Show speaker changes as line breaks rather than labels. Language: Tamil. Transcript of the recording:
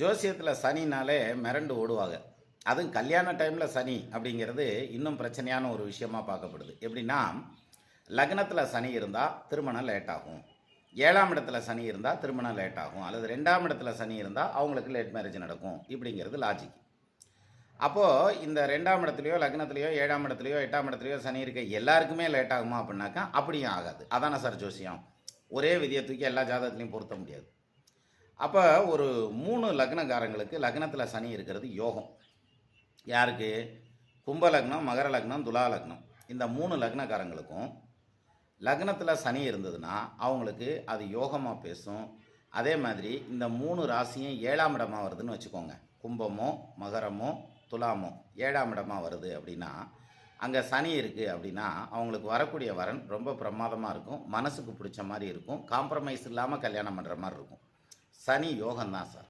ஜோசியத்தில் சனினாலே மிரண்டு ஓடுவாங்க. அதுவும் கல்யாண டைமில் சனி அப்படிங்கிறது இன்னும் பிரச்சனையான ஒரு விஷயமா பார்க்கப்படுது. எப்படின்னா லக்னத்தில் சனி இருந்தால் திருமணம் லேட் ஆகும். ஏழாம் இடத்துல சனி இருந்தால் திருமணம் லேட் ஆகும். அல்லது ரெண்டாம் இடத்துல சனி இருந்தால் அவங்களுக்கு லேட் மேரேஜ் நடக்கும். இப்படிங்கிறது லாஜிக் அப்போது இந்த ரெண்டாம் இடத்துலையோ லக்னத்துலையோ ஏழாம் இடத்துலையோ எட்டாம் இடத்துலையோ சனி இருக்க எல்லாருக்குமே லேட் ஆகுமா அப்படின்னாக்கா அப்படியும் ஆகாது. அதானே சார் ஜோசியம்? ஒரே விதியை தூக்கி எல்லா ஜாதகத்துலையும் பொருத்த முடியாது. அப்போ ஒரு மூணு லக்னக்காரங்களுக்கு லக்னத்தில் சனி இருக்கிறது யோகம். யாருக்கு? கும்ப லக்னம் மகர லக்னம் துலா லக்னம். இந்த மூணு லக்னக்காரங்களுக்கும் லக்னத்தில் சனி இருந்ததுன்னா அவங்களுக்கு அது யோகமாக பேசும். அதே மாதிரி இந்த மூணு ராசியும் ஏழாம் இடமா வருதுன்னு வச்சுக்கோங்க. கும்பமோ மகரமோ துலாமோ ஏழாம் இடமா வருது அப்படின்னா அங்கே சனி இருக்குது அப்படின்னா அவங்களுக்கு வரக்கூடிய வரன் ரொம்ப பிரமாதமாக இருக்கும். மனசுக்கு பிடிச்ச மாதிரி இருக்கும். காம்ப்ரமைஸ் இல்லாமல் கல்யாணம் பண்ணுற மாதிரி இருக்கும். சனி யோகம்தான் சார்.